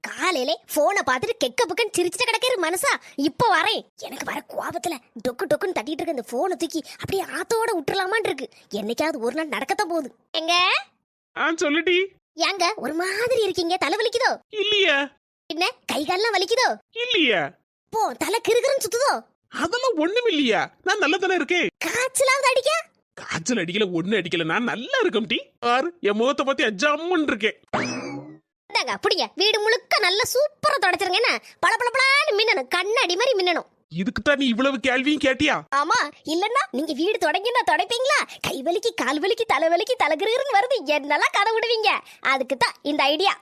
காலையிலே போனை பார்த்துட்டு கெக்க புக்கன்னு சிரிச்சுட்டு கிடக்கிற மனசா. இப்ப வரேன். எனக்கு வர கோபத்துல டொக்கு டொக்குன்னு தட்டிட்டு இருக்க இந்த போனை தூக்கி அப்படியே ஆத்தோட விட்டுறலாமான் இருக்கு என்னைக்காவது ஒரு நாள் நடக்கத்தான் போகுது. எங்க? ஆ சொல்லுடி ஏங்க ஒரு மாதிரி இருக்கீங்க. தலை வலிக்குதோ? இல்லையே. என்ன கை கால்லாம் வலிக்குதோ? இல்லையே. போ தலை கிறுகிறுன்னு சுத்துதோ? அதெல்லாம் ஒண்ணும் இல்லையா. நான் நல்லா தானே இருக்கேன். காய்ச்சலாவது அடிக்க? காய்ச்சல் அடிக்கல ஒண்ணு அடிக்கல. நான் நல்லா இருக்கேன் டி. ஆறு என் முகத்தை பத்தி அஜாமன் இருக்கேன். இந்தாங்க அப்படிங்க வீடு முழுக்க நல்லா சூப்பரா தொடச்சிருங்க. என்ன? பள பள பளன்னு மின்னணும். கண்ணாடி மாதிரி மின்னணும். இதுக்கு தான் நீ இவ்வளவு கேள்வியும் கேட்டியா? ஆமா இல்லன்னா நீங்க வீடு தொடங்கினா தொடப்பீங்களா? கை வலிக்கு கால் வலிக்கு தலை வலிக்கு தலைகிருன்னு வருது. என்னெல்லாம் கதை விடுவீங்க? அதுக்கு தான் இந்த ஐடியா.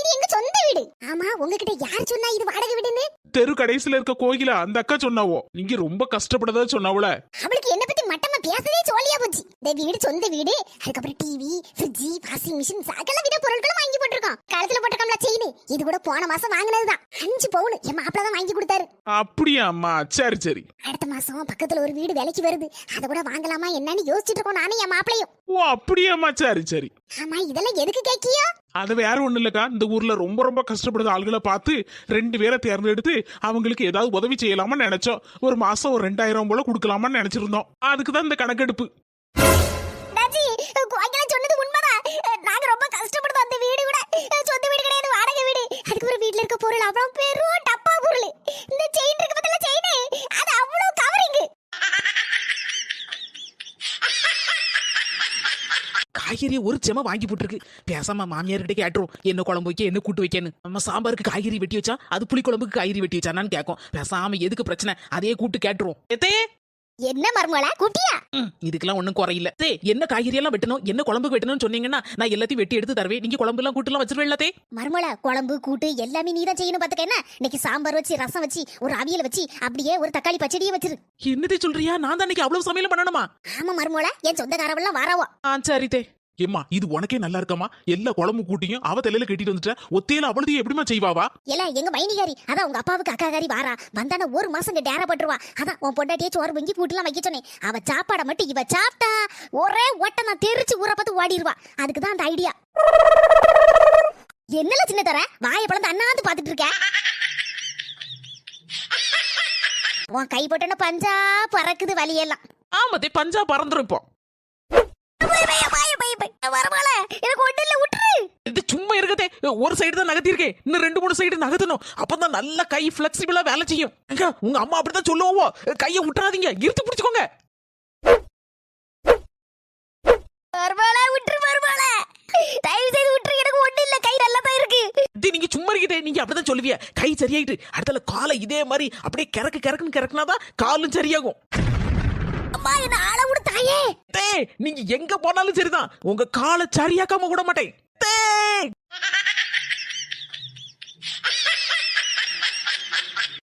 இது எங்க சொந்த வீடு? ஆமா உங்ககிட்ட யார் சொன்னா இது வாடகை வீடுன்னு? தெரு கடைசில இருக்க கோயில? அந்த அக்கா சொன்னாவோ? நீங்க ரொம்ப கஷ்டப்படதா சொன்னாவுல அவளுக்கு என்ன மட்டமா பேசவே சோழியா போச்சு. இந்த வீடு சொந்த வீடு அதுக்கப்புறம் டிவி ஃப்ரிட்ஜ் வாஷிங் மிஷின் சகல வித பொருட்களும் வாங்கி போட்டிருக்கோம். கழுத்துல போட்டிருக்கோம்ல செயின். இது கூட போன மாசம் வாங்கினதுதான். அஞ்சு பவுன் என் மாப்பிள்ள தான் வாங்கி கொடுத்தாரு. அப்படியா அம்மா? சரி சரி. அடுத்த மாசம் பக்கத்துல ஒரு வீடு விலைக்கு வருது. அத கூட வாங்கலாமா என்னன்னு யோசிச்சுட்டு இருக்கோம் நானும் என் மாப்பிளையும். ஓ அப்படியாம்மா சரி சரி. ஆமா இதெல்லாம் எதுக்கு கேக்கியோ? அது வேற ஒண்ணு இல்லக்கா. இந்த ஊர்ல ரொம்ப ரொம்ப கஷ்டப்படுற ஆளுகளை பார்த்து ரெண்டு பேரை தேர்ந்தெடுத்து அவங்களுக்கு ஏதாவது உதவி செய்யலாமான்னு நினைச்சோம். ஒரு மாசம் ஒரு ரெண்டாயிரம் போல கொடுக்கலாமான்னு நினைச்சிருந்தோம். அதுக்கு தான் இந்த கணக்கெடுப்பு. காய்கறி ஒரு செம வாங்கி போட்டுருக்கு. பேசாம மாமியார் கிட்ட கேட்டுரும். என்ன குழம்பு வைக்க என்ன கூட்டு வைக்கன்னு. நம்ம சாம்பாருக்கு காய்கறி வெட்டி வச்சா அது புளி குழம்புக்கு காய்கறி வெட்டி வச்சானான்னு கேட்கும். பேசாம எதுக்கு பிரச்சனை? அதே கூட்டு கேட்டுரும். எத்தே? என்ன மர்மல குட்டியா? இதுக்கெல்லாம் ஒண்ணும் குறையில்ல. தே என்ன காய்கறி எல்லாம் வெட்டணும் என்ன குழம்புக்கு வெட்டணும்னு சொன்னீங்கன்னா நான் எல்லாத்தையும் வெட்டி எடுத்து தருவேன். நீங்க குழம்பு எல்லாம் கூட்டு எல்லாம் வச்சிருவேன் தே. மர்மல குழம்பு கூட்டு எல்லாமே நீ தான் செய்யணும் பாத்துக்க என்ன? இன்னைக்கு சாம்பார் வச்சு ரசம் வச்சு ஒரு அவியல் வச்சு அப்படியே ஒரு தக்காளி பச்சடியை வச்சிரு. என்னதே சொல்றியா? நான் தான் அவ்வளவு சமையல் பண்ணணுமா? ஆமா மர்மல என் சொந்தக்காரவெல்லாம் வாராவா. ஆ சரி தே. ஏம்மா இது உனக்கே நல்லா இருக்கமா எல்லா குழம்பு கூட்டியும் அவ தலையில கட்டிட்டு வந்துட்ட. ஒத்தையில அவளதையும் எப்படிமா செய்வாவா? இல்ல எங்க மைனிகாரி அதான் உங்க அப்பாவுக்கு அக்காகாரி வாரா. வந்தான ஒரு மாசம் இங்க டேரா பட்டுருவா. அதான் உன் பொண்டாட்டியே சோறு பொங்கி கூட்டுலாம் வைக்க சொன்னேன். அவ சாப்பாடை மட்டும் இவ சாப்பிட்டா ஒரே ஓட்ட நான் தெரிச்சு ஊற பார்த்து ஓடிடுவா. அதுக்கு தான் அந்த ஐடியா என்னல சின்ன தர? வாயை பழந்து அண்ணாந்து பாத்துட்டு இருக்க? உன் கை போட்டன பஞ்சா பறக்குது வலியெல்லாம். ஆமா தே பஞ்சா பறந்துரும் இப்போ. வரமால எனக்கு ஒண்ணு இல்ல விட்டுரு. இது சும்மா இருக்கதே. ஒரு சைடு தான் நகர்த்தி இருக்கேன் இன்னும் ரெண்டு மூணு சைடு நகர்த்தணும். அப்பதான் நல்ல கை பிளெக்சிபிளா வேலை செய்யும். உங்க அம்மா அப்படிதான் சொல்லுவோம் கையை விட்டுறாதீங்க. இழுத்து பிடிச்சுக்கோங்க. வரமால விட்டுரு வரமால தயவு செய்து விட்டுரு. எனக்கு ஒண்ணு இல்ல. கை நல்லா தான் இருக்கு. இது நீங்க சும்மா இருக்கதே. நீங்க அப்படிதான் சொல்லுவீங்க கை சரியாயிட்டு அடுத்தால காலை இதே மாதிரி அப்படியே கிறக்கு கிறக்குன்னு கிறக்குனாதான் காலும் சரியாகும். அம்மா என்ன ஆள விடு தாயே. தே நீங்க எங்க போனாலும் சரிதான். உங்க காலை சரியாக்காம விட மாட்டேன். தே.